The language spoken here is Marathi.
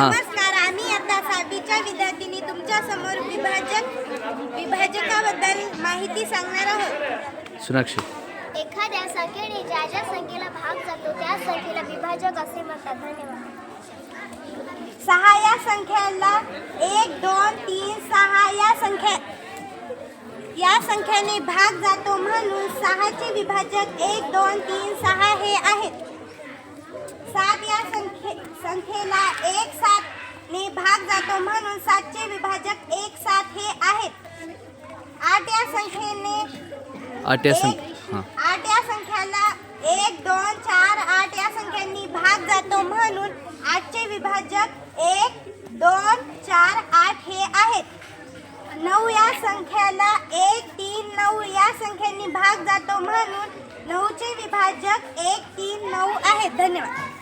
नमस्कार. आम्ही आता सहावीच्या विद्यार्थिनी तुमच्यासमोर विभाजक विभाजकाबद्दल माहिती सांगणार आहोत. सोनाक्षी एखाद्या संख्येने ज्या ज्या संख्येला भाग जातो त्या संख्येला विभाजक असे म्हणतात. धन्यवाद. सहा या संख्याला एक दोन तीन सहा या संख्या या संख्येने भाग जातो म्हणून सहाचे विभाजक एक दोन तीन सहा हे आहेत सात या संख्ये संख्येला एक सात ने भाग जातो म्हणून सातचे विभाजक एक सात हे आहेत. आठ या संख्येने आठ या संख एक- हां. आठ या संख्याला एक दोन चार आठ या संख्यांनी भाग जातो म्हणून आठचे विभाजक एक दोन चार आठ हे आहेत. नऊ या संख्याला एक तीन नऊ या संख्यांनी भाग जातो म्हणून नऊचे विभाजक एक तीन नऊ आहेत. धन्यवाद.